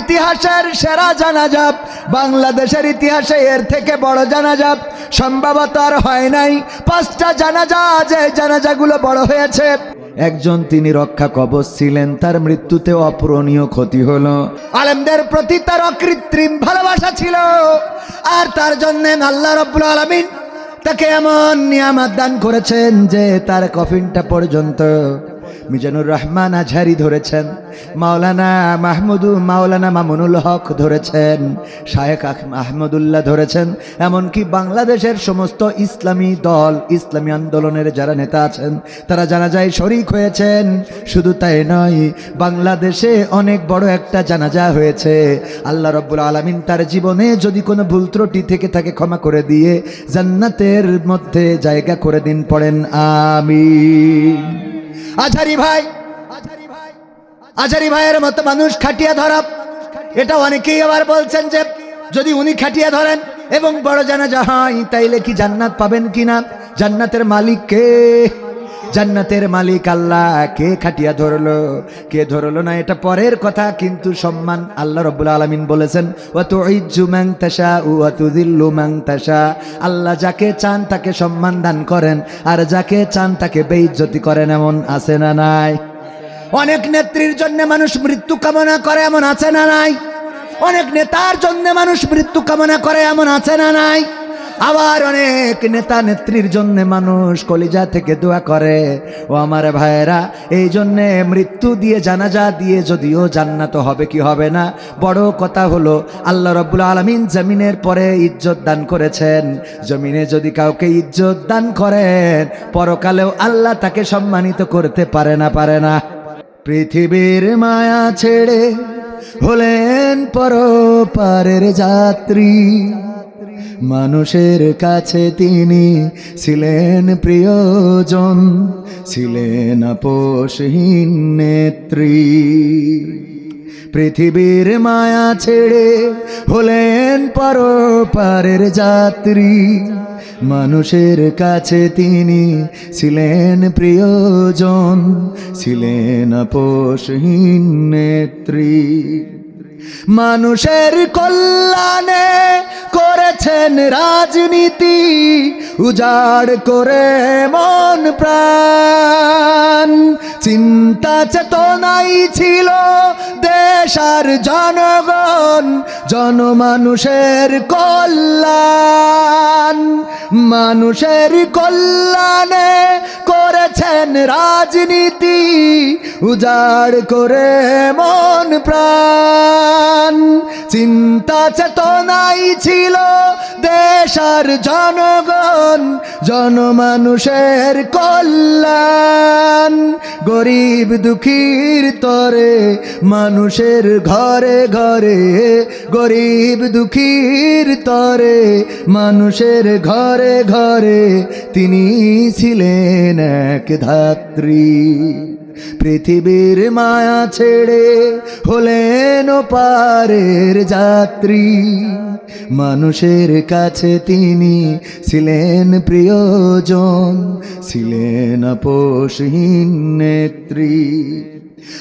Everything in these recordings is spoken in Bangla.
ইতিহাসের সেরা জানাজাব বাংলাদেশের ইতিহাসে এর থেকে বড় জানাজাব সম্ভবত আর হয় নাই। পাঁচটা জানাজা যে জানাজাগুলো বড় হয়েছে। একজন তিনি রক্ষা কবচ ছিলেন, তার মৃত্যুতে অপূরণীয় ক্ষতি হলো। আলেমদের প্রতি তার অকৃত্রিম ভালোবাসা ছিল। আর তার জন্য আল্লাহ রব্বুল আলমিন তাকে এমন নিয়ামত দান করেছেন যে তার কফিনটা পর্যন্ত মিজানুর রহমান আঝারি ধরেছেন, মাওলানা মাহমুদু, মাওলানা মামুনুল হক ধরেছেন শায়েক আহ- আহমদুল্লাহ ধরেছেন, এমনকি বাংলাদেশের সমস্ত ইসলামী দল, ইসলামী আন্দোলনের যারা নেতা আছেন, তারা জানা যায় শরিক হয়েছেন। শুধু তাই নয়, বাংলাদেশে অনেক বড় একটা জানাজা হয়েছে। আল্লাহ রব্বুল আলমিন তার জীবনে যদি কোনো ভুল ত্রুটি থেকে তাকে ক্ষমা করে দিয়ে জান্নাতের মধ্যে জায়গা করে দিন, পড়েন আমি আঝারি ভাই, আঝারি ভাইয়ের মতো মানুষ খাটিয়া ধরা। এটা অনেকেই আবার বলছেন যে, যদি উনি খাটিয়া ধরেন এবং বড় জানা হয়, তাইলে কি জান্নাত পাবেন কিনা? জান্নাতের মালিক কে? জান্নাতের মালিক আল্লাহ। কে খাটিয়া ধরলো? কে ধরলো না? এটা পরের কথা, কিন্তু সম্মান আল্লাহ রব্বুল আলমিন বলেছেন ওয়াতু ইজ্জু ম্যাং তাসা ওয়াতু দিল্লু ম্যাং তাসা আল্লাহ যাকে চান তাকে সম্মান দান করেন, আর যাকে চান তাকে বেইজ্জতি করেন, এমন আছে না নাই? অনেক নেত্রীর জন্য মানুষ মৃত্যু কামনা করে, এমন আছে না নাই? অনেক নেতার জন্য মানুষ মৃত্যু কামনা করে, এমন আছে না নাই? আবার অনেক নেতা নেত্রীর জন্য মানুষ কলিজা থেকে দোয়া করে। ও আমার ভাইয়েরা, এই জন্যে মৃত্যু দিয়ে জানাজা দিয়ে যদিও জান্নাত হবে কি হবে না, বড় কথা হলো আল্লাহ রব্বুল আলমিন জমিনের পরে ইজ্জত দান করেছেন। জমিনে যদি কাউকে ইজ্জত দান করেন, পরকালেও আল্লাহ তাকে সম্মানিত করতে পারে না পারে না। পৃথিবীর মায়া ছেড়ে হলেন পরপারের যাত্রী। মানুষের কাছে তিনি ছিলেন প্রিয়জন, ছিলেন আপোষহীন নেত্রী। পৃথিবীর মায়া ছেড়ে হলেন পরপারের যাত্রী। মানুষের কাছে তিনি ছিলেন প্রিয়জন, ছিলেন আপোষহীন নেত্রী। মানুষের কল্যাণে করেছেন রাজনীতি উজাড় করে মন প্রাণ। চিন্তা চেতনাই ছিল দেশ আর জনগণ, জনমানুষের কল্যাণ। মানুষের কল্যাণে করেছেন রাজনীতি, উজাড় করে মন প্রাণ। চিন্তা চেতনাই ছিল দেশ আর জনগণ জনমানুষের কল্যাণ। গরিব দুঃখীর তরে, মানুষের ঘরে ঘরে। গরিব দুঃখীর তরে, মানুষের ঘরে ঘরে। তিনি ছিলেন এক ধাত্রী। পৃথিবীর মায়া ছেড়ে হলেন পারের যাত্রী। মানুষের কাছে তিনি ছিলেন প্রিয়জন ছিলেন পোষহীন নেত্রী।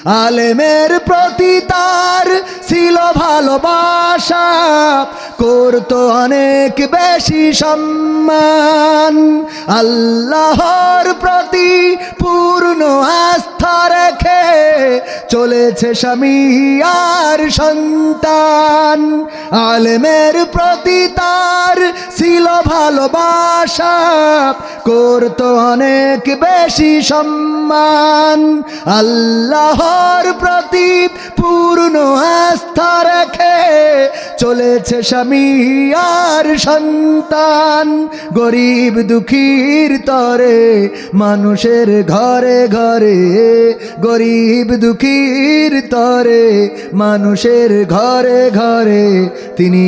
আলেমের প্রতি তার ছিল ভালোবাসা, করতো অনেক বেশি সম্মান। আল্লাহর প্রতি পূর্ণ আস্থা রেখে চলেছে স্বামী আর সন্তান। আলেমের প্রতি তার ছিল ভালোবাসা, করতো অনেক বেশি সম্মান। আল্লাহর প্রতি পূর্ণ আস্থা রেখে চলেছে স্বামী আর সন্তান। গরিব দুঃখীর তরে মানুষের ঘরে ঘরে, গরিব দুঃখীর তরে মানুষের ঘরে ঘরে, তিনি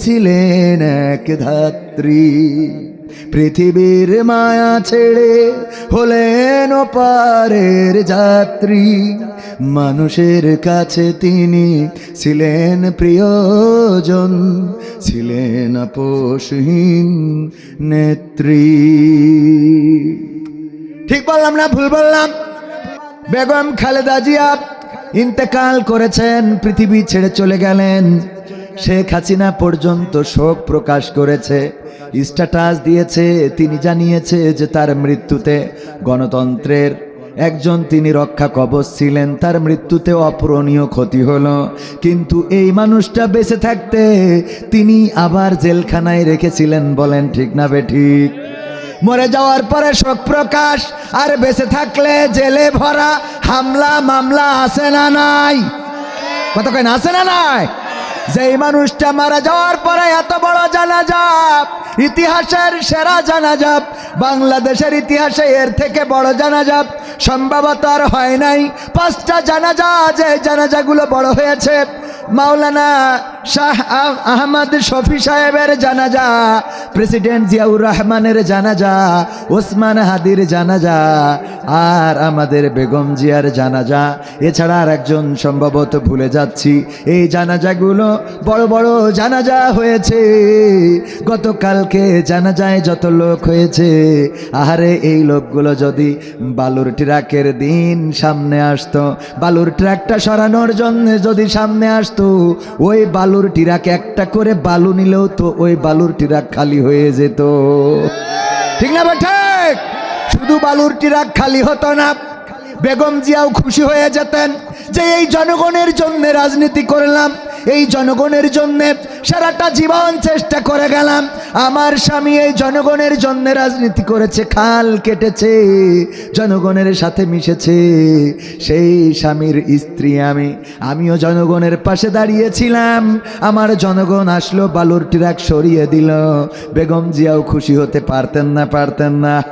ছিলেন এক ধাত্রী। পৃথিবীর মায়া ছেড়ে হলেন পারের যাত্রী। মানুষের কাছে তিনি ছিলেন প্রিয়জন, ছিলেন আপোষহীন নেত্রী। ঠিক বললাম না, ভুল বললাম? বেগম খালেদা জিয়া ইন্তেকাল করেছেন, পৃথিবী ছেড়ে চলে গেলেন। শেখ হাসিনা পর্যন্ত শোক প্রকাশ করেছে। স্ট্যাটাস দিয়েছে, তিনি জানিয়েছে যে তার মৃত্যুতে গণতন্ত্রের একজন তিনি রক্ষা কবচ ছিলেন, তার মৃত্যুতে অপূরণীয় ক্ষতি হলো। কিন্তু এই মানুষটা বেঁচে থাকতে তিনি আবার জেলখানায় রেখেছিলেন বলেন, ঠিক না বে ঠিক? মরে যাওয়ার পরে শোক প্রকাশ, আর বেঁচে থাকলে জেলে ভরা হামলা মামলা আছে না নাই? কত কেন আছে না নাই? যেই মানুষটা মারা যাওয়ার পরে এত বড় জানাজাব, ইতিহাসের সেরা জানাজাব, বাংলাদেশের ইতিহাসে এর থেকে বড় জানাজাব, সম্ভবত আর হয় নাই। পাঁচটা জানাজা যে জানাজাগুলো বড় হয়েছে। মাওলানা শাহ আহ- আহমদ শফি সাহেবের জানাজা, প্রেসিডেন্ট জিয়াউর রহমানের জানাজা, ওসমান হাদির জানাজা, আর আমাদের বেগম জিয়ার জানাজা। এছাড়া আর একজন সম্ভবত ভুলে যাচ্ছি, এই জানাজাগুলো বড় বড় জানাজা হয়েছে। গতকালকে জানাজায় যত লোক হয়েছে, আহারে এই লোকগুলো যদি বালুর ট্রাকের দিন সামনে আসতো, বালুর ট্রাকটা সরানোর জন্য যদি সামনে আসতো, ওই বালুর টিরাক, একটা করে বালু নিলেও তো ওই বালুর টিরাক খালি হয়ে যেত। ঠিক না ঠিক? শুধু বালুর টিরাক খালি হতো না, বেগম জিয়াও খুশি হয়ে যেতেন যে এই জনগণের জন্য রাজনীতি করলাম। এই জনগণের জন্যে সারাটা জীবন চেষ্টা করে গেলাম। আমার স্বামী এই জনগণের জন্য রাজনীতি করেছে, খাল কেটেছে, জনগণের সাথে মিশেছে। সেই স্বামীর স্ত্রী আমি, আমিও জনগণের পাশে দাঁড়িয়েছিলাম। আমার জনগণ আসলো, বালুর ট্রাক সরিয়ে দিল। বেগম জিয়াও খুশি হতে পারতেন না পারতেন না।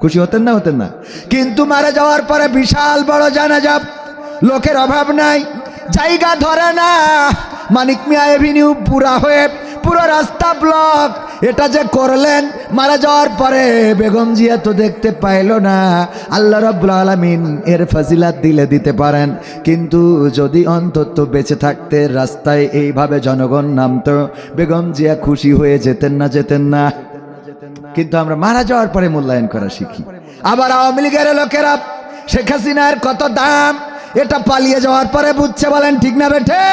খুশি হতেন না হতেন না। কিন্তু মারা যাওয়ার পরে বিশাল বড় জানাজা। লোকের অভাব নাই। জায়গা ধরে না। মানিক মিয়া এভিনিউ পুরা হয়ে পুরো রাস্তা ব্লক। এটা যে করলেন, মারা যাওয়ার পরে বেগম জিয়া তো দেখতে পাইলো না। আল্লাহ রব্বুল আলমিন এর ফাজিলাত দিলে দিতে পারেন। কিন্তু যদি অন্তত বেঁচে থাকতে রাস্তায় এইভাবে জনগণ নামতো, বেগম জিয়া খুশি হয়ে যেতেন না যেতেন না। কিন্তু আমরা মারা যাওয়ার পরে মূল্যায়ন করা শিখি। আবার আওয়ামী লীগের লোকেরা শেখ হাসিনার কত দাম এটা পালিয়ে যাওয়ার পরে বুঝছে বলেন ঠিক না বেঠে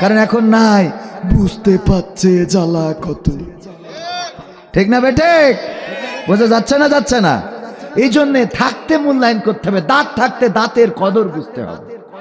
কারণ এখন নাই। বুঝতে পারছে জ্বালা কত। ঠিক না বেঠে বোঝা যাচ্ছে না যাচ্ছে না? এই জন্যে থাকতে মূল্যায়ন করতে হবে। দাঁত থাকতে দাঁতের কদর বুঝতে হবে।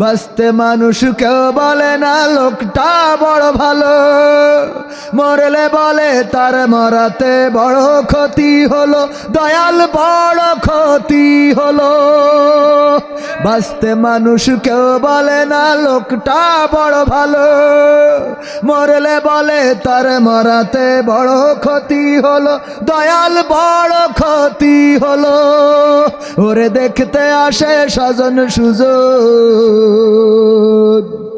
বাঁচতে মানুষ কেউ বলে না লোকটা বড় ভালো। মরলে বলে তার মরাতে বড় ক্ষতি হলো, দয়াল বড় ক্ষতি হলো। বাঁচতে মানুষ কেউ বলে না, লোকটা বড় ভালো। মরলে বলে তার মরাতে বড় ক্ষতি হলো, দয়াল বড় ক্ষতি হলো। ওরে দেখতে আসে স্বজন সুজন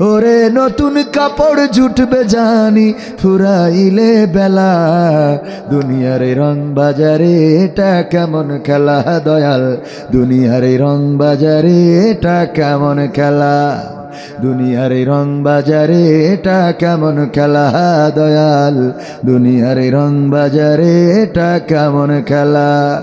ওরে নতুন কাপড় জুটবে জানি, ফুরাইলে বেলা। দুনিয়ার রং বাজারে, এটা কেমন খেলা, দয়াল? দুনিয়ার রং বাজারে, এটা কেমন খেলা? দুনিয়ার রং বাজারে, এটা কেমন খেলা, দয়াল? দুনিয়ার রং বাজারে, এটা কেমন খেলা?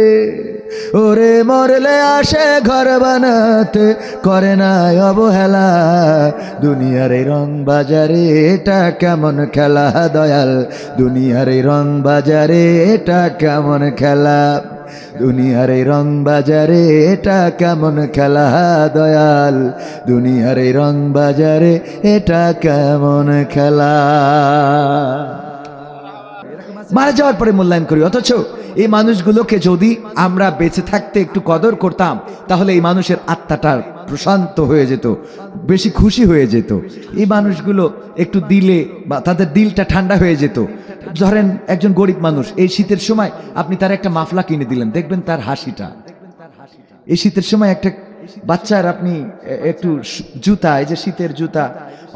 ওরে মরলে আসে ঘর বানাতে করে না অবহেলা। দুনিয়ার এই রং বাজারে এটা কেমন খেলা? দয়াল, দুনিয়ার এই রং বাজারে এটা কেমন খেলা? দুনিয়ার এই রং বাজারে এটা কেমন খেলা? দয়াল, দুনিয়ার এই রং বাজারে এটা কেমন খেলা? মারা যাওয়ার পরে মূল্যায়ন করি। অথচ এই মানুষগুলোকে যদি আমরা বেঁচে থাকতে একটু কদর করতাম, তাহলে এই মানুষের আত্মাটা প্রশান্ত হয়ে যেত, বেশি খুশি হয়ে যেত। এই মানুষগুলো একটু দিলে বা তাদের দিলটা ঠান্ডা হয়ে যেত। ধরেন একজন গরিব মানুষ, এই শীতের সময় আপনি তার একটা মাফলা কিনে দিলেন, দেখবেন তার হাসিটা। এই শীতের সময় একটা বাচ্চার আপনি একটু জুতা, এই যে শীতের জুতা,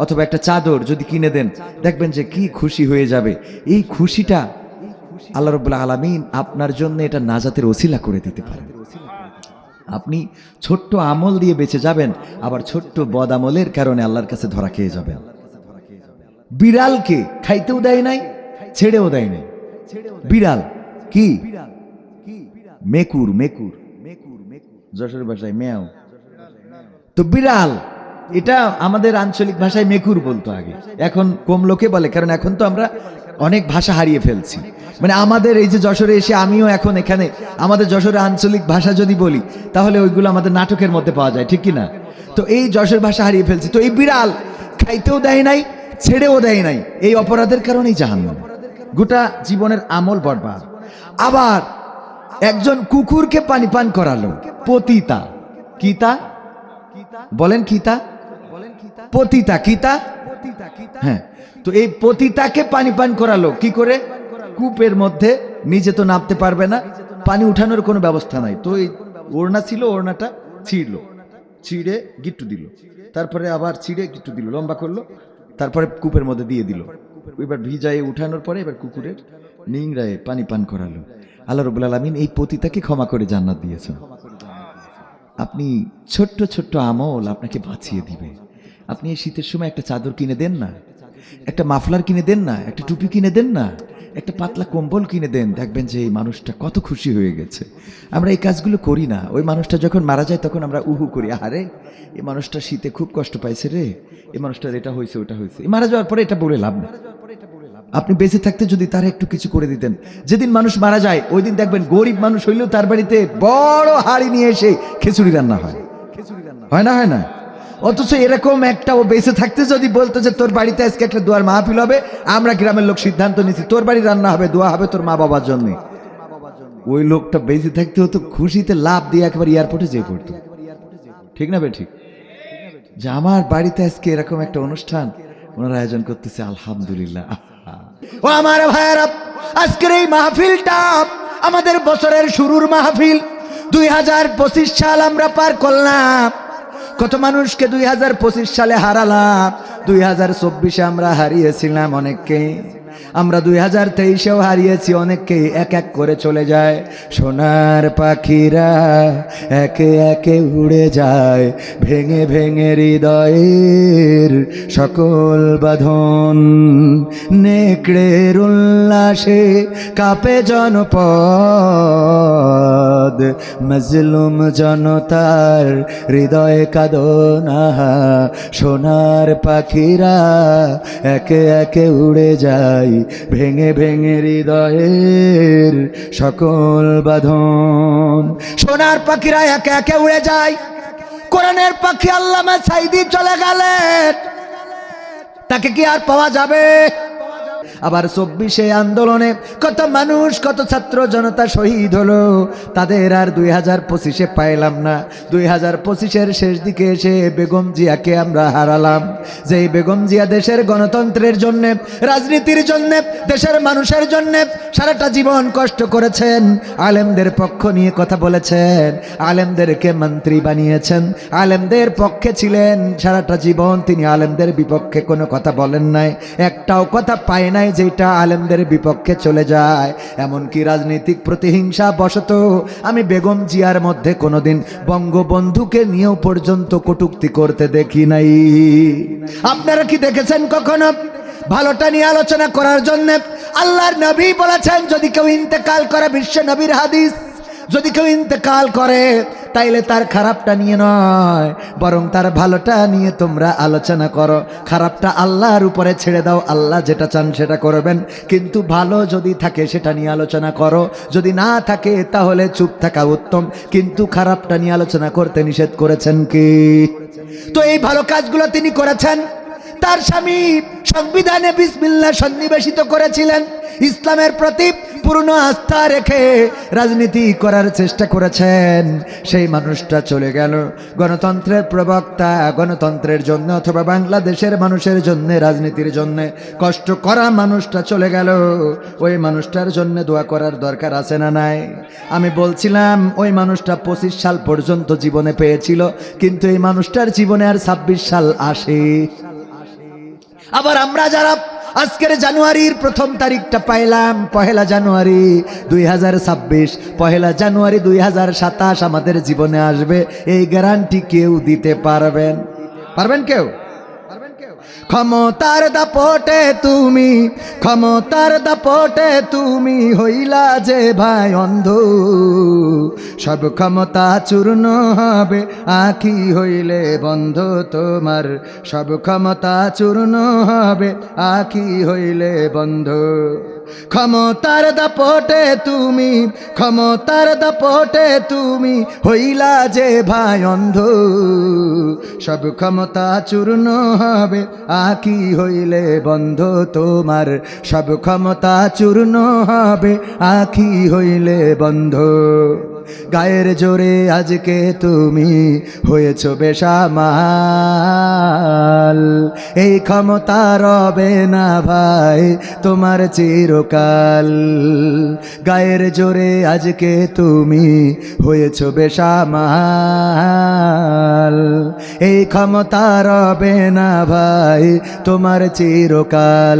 অথবা একটা চাদর যদি কিনে দেন, দেখবেন যে কি খুশি হয়ে যাবে। এই খুশিটা আল্লাহ রবুল্লা আলমিন আপনার জন্য এটা নাজাতের ওসিলা করে দিতে পারেন। আপনি ছোট্ট আমল দিয়ে বেঁচে যাবেন, আবার ছোট্ট বদ আমলের কারণে আল্লাহর কাছে ধরা খেয়ে যাবেন। বিড়ালকে খাইতেও দেয় নাই, ছেড়েও দেয় নাই। বিড়াল কি? মেকুর মেকুর। যশোর ভাষায় মেয়াও। তো বিড়াল, এটা আমাদের আঞ্চলিক ভাষায় মেকুর বলতো আগে। এখন কম লোকে বলে, কারণ এখন তো আমরা অনেক ভাষা হারিয়ে ফেলছি। মানে আমাদের এই যে যশোরে এসে আমিও এখন এখানে, আমাদের যশোরে আঞ্চলিক ভাষা যদি বলি, তাহলে ওইগুলো আমাদের নাটকের মধ্যে পাওয়া যায়, ঠিক কি না? তো এই যশোর ভাষা হারিয়ে ফেলছি। তো এই বিড়াল খাইতেও দেয় নাই, ছেড়েও দেয় নাই, এই অপরাধের কারণেই জাহান্নাম। গোটা জীবনের আমল বরবাদ। আবার একজন কুকুরকে পানি পান করালো, পতিতা। কিতা? বলেন কিতা? পতিতা, কিতা? হ্যাঁ। তো এই পতিতাকে পানি পান করালো। কি করে? কূপের মধ্যে। নিজে তো নামতে পারবে না। পানি উঠানোর কোনো ব্যবস্থা নাই। তো এই ওড়না ছিল, ওড়নাটা ছিঁড়লো। ছিঁড়ে গিট্টু দিল। তারপরে আবার ছিঁড়ে গিট্টু দিল, লম্বা করল। তারপরে কূপের মধ্যে দিয়ে দিল। এবার ভিজায়ে উঠানোর পরে এবার কুকুরের নিংড়ায় পানি পান করালো। আল্লাহ রবুল আলমিন এই পতিতাকে ক্ষমা করে জান্নাত দিয়েছেন। আপনি ছোট্ট ছোট্ট আমল আপনাকে বাঁচিয়ে দিবে। আপনি এই শীতের সময় একটা চাদর কিনে দেন না? একটা মাফলার কিনে দেন না, একটা টুপি কিনে দেন না, একটা পাতলা কম্বল কিনে দেন। দেখবেন যে এই মানুষটা কত খুশি হয়ে গেছে। আমরা এই কাজগুলো করি না। ওই মানুষটা যখন মারা যায় তখন আমরা উহু করি। আরে এই মানুষটা শীতে খুব কষ্ট পাইছে রে। এই মানুষটার এটা হয়েছে ওটা হয়েছে মারা যাওয়ার পরে এটা বলে লাভ না। আপনি বেঁচে থাকতে যদি তার একটু কিছু করে দিতেন। যেদিন মানুষ মারা যায়, ওই দিন দেখবেন গরিব মানুষ হইলেও তার বাড়িতে বড় হাড়ি নিয়ে এসে খিচুড়ি রান্না হয়। খিচুড়ি রান্না হয় না হয় না? অথচ এরকম একটা ও বেঁচে থাকতে যদি বলতো যে তোর বাড়িতে আজকে একটা দোয়ার মাহফিল হবে, আমরা গ্রামের লোক সিদ্ধান্ত নিছি, তোর বাড়ি রান্না হবে, দোয়া হবে তোর মা বাবার জন্য। ওই লোকটা বেঁচে থাকতে হতো, খুশিতে লাভ দিয়ে একবার এয়ারপোর্টে যেয়ে পড়তো। ঠিক না বে, ঠিক? যে আমার বাড়িতে আজকে এরকম একটা অনুষ্ঠান, ওনারা আয়োজন করতেছে, আলহামদুলিল্লাহ। ও আমার ভাইয়ারা, আজকের এই মাহফিলটা আমাদের বছরের শুরুর মাহফিল। দুই হাজার পঁচিশ সাল আমরা পার করলাম। কত মানুষকে দুই হাজার পঁচিশ সালে হারালাম, দুই আমরা হারিয়েছিলাম অনেককে। আমরা দুই হাজার তেইশেও হারিয়েছি অনেককে, এক এক করে চলে যায়। সোনার পাখিরা একে একে উড়ে যায়, ভেঙে ভেঙে হৃদয়ের সকল বাঁধন। নেকড়ের উল্লাসে কাপে জনপদ। মজলুম জনতার হৃদয় কাদনা সোনার পাখিরা একে একে উড়ে যায়, ভেঙে ভেঙে হৃদয়ের সকল বাঁধন। সোনার পাখিরা একে একে উড়ে যায়, কোরআনের পাখি আল্লামা সাইদি চলে গেলেন। তাকে কি আর পাওয়া যাবে? আবার চব্বিশে আন্দোলনে কত মানুষ, কত ছাত্র জনতা শহীদ হলো, তাদের আর দুই হাজার পঁচিশে পাইলাম না। দুই হাজার পঁচিশের শেষ দিকে এসে বেগম জিয়াকে আমরা হারালাম। যেই বেগম জিয়া দেশের গণতন্ত্রের জন্যে, রাজনীতির জন্যে, দেশের মানুষের জন্যে সারাটা জীবন কষ্ট করেছেন, আলেমদের পক্ষ নিয়ে কথা বলেছেন, আলেমদেরকে মন্ত্রী বানিয়েছেন, আলেমদের পক্ষে ছিলেন, সারাটা জীবন তিনি আলেমদের বিপক্ষে কোনো কথা বলেন নাই, একটাও কথা পায় নাই যেটা আলেমদের বিপক্ষে চলে যায়, এমনকি রাজনৈতিক প্রতিহিংসা বশত আমি বেগম জিয়ার মধ্যে কোনোদিন বঙ্গবন্ধুকে নিয়েও পর্যন্ত কটুক্তি করতে দেখি নাই। আপনারা কি দেখেছেন কখনো? ভালোটা নিয়ে আলোচনা করার জন্য আল্লাহর নবী বলেছেন, যদি কেউ ইন্তেকাল করে বিশ্ব নবীর হাদিস যদি কেউ ইন্তেকাল করে, তাইলে তার খারাপটা নিয়ে নয়, বরং তার ভালোটা নিয়ে তোমরা আলোচনা করো। খারাপটা আল্লাহর উপরে ছেড়ে দাও, আল্লাহ যেটা চান সেটা করবেন। কিন্তু ভালো যদি থাকে, সেটা নিয়ে আলোচনা করো। যদি না থাকে, তাহলে চুপ থাকা উত্তম। কিন্তু খারাপটা নিয়ে আলোচনা করতে নিষেধ করেছেন কি? তো এই ভালো কাজগুলো তিনি করেছেন? তার স্বামী সংবিধানে বিসমিল্লা সন্নিবেশিত করেছিলেন। ইসলামের প্রতি পূর্ণ আস্থা রেখে রাজনীতি করার চেষ্টা করেছেন। সেই মানুষটা চলে গেল। গণতন্ত্রের প্রবক্তা, গণতন্ত্রের জন্য অথবা বাংলাদেশের মানুষের জন্য, রাজনীতির জন্য কষ্ট করা মানুষটা চলে গেল। ওই মানুষটার জন্য দোয়া করার দরকার আছে না নাই? আমি বলছিলাম, ওই মানুষটা পঁচিশ সাল পর্যন্ত জীবনে পেয়েছিল, কিন্তু এই মানুষটার জীবনে আর ছাব্বিশ সাল আসে আবার আমরা যারা আজকের জানুয়ারির প্রথম তারিখটা পাইলাম, পহেলা জানুয়ারি দুই হাজার ছাব্বিশ, পহেলা জানুয়ারি দুই হাজার সাতাশ আমাদের জীবনে আসবে, এই গ্যারান্টি কেউ দিতে পারবেন। পারবেন কেউ? ক্ষমতার দাপটে তুমি, ক্ষমতার দাপটে তুমি হইলা যে ভাই অন্ধ। সব ক্ষমতা চূর্ণ হবে, আখি হইলে বন্ধ তোমার। সব ক্ষমতা চূর্ণ হবে, আখি হইলে বন্ধ। ক্ষমতার দাপটে তুমি, ক্ষমতার দাপটে তুমি হইলা যে ভাই অন্ধ। সব ক্ষমতা চূর্ণ হবে আকি হইলে বন্ধ তোমার? সব ক্ষমতা চূর্ণ হবে আখি হইলে বন্ধ? গায়ের জোরে আজকে তুমি হয়েছ বেসামাল। এই ক্ষমতা রবে না ভাই তোমার চিরকাল। গায়ের জোরে আজকে তুমি হয়েছ বেসামাল। এই ক্ষমতা রবে না ভাই তোমার চিরকাল।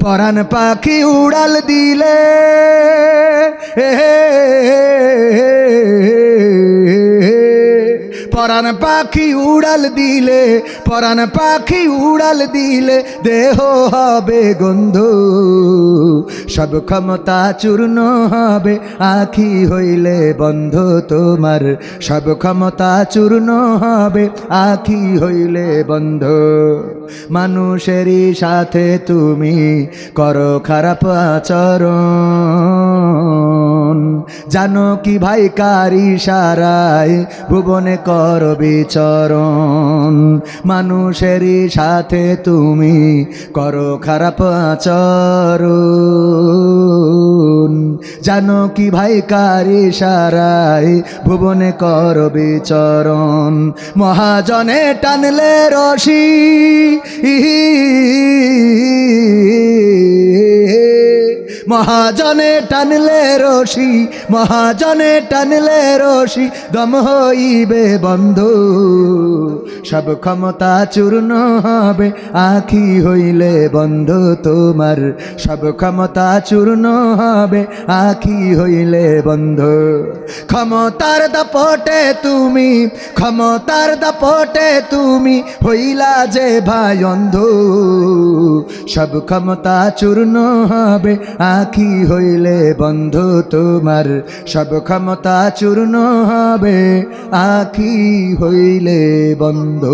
পরাণ পাখি উড়াল দিলে পরাণ পাখি উড়াল দিলে, পরাণ পাখি উড়াল দিলে দেহ হবে গন্ধ। সব ক্ষমতা চূর্ণ হবে, আখি হইলে বন্ধ তোমার। সব ক্ষমতা চূর্ণ হবে, আখি হইলে বন্ধ। মানুষেরই সাথে তুমি করো খারাপ আচরণ। জানো কি ভাই, কারি সারায় ভুবনে কর বিচরণ? মানুষেরই সাথে তুমি করো খারাপ আচরণ। জানো কি ভাই, কারি সারায় ভুবনে কর বিচরণ? মহাজনে টানলে রশি। মহাজনে টানলে রশি, মহাজনে টানলে রশি, দম হইবে বন্ধ। সব ক্ষমতা চূর্ণ হবে, আখি হইলে বন্ধ তোমার। সব ক্ষমতা চূর্ণ হবে, আখি হইলে বন্ধ। ক্ষমতার দাপটে তুমি, ক্ষমতার দাপটে তুমি, হইলা যে ভাই অন্ধ। সব ক্ষমতা চূর্ণ হবে, আখি হইলে বন্ধু তোমার। সব ক্ষমতা চূর্ণ হবে, আখি হইলে বন্ধ।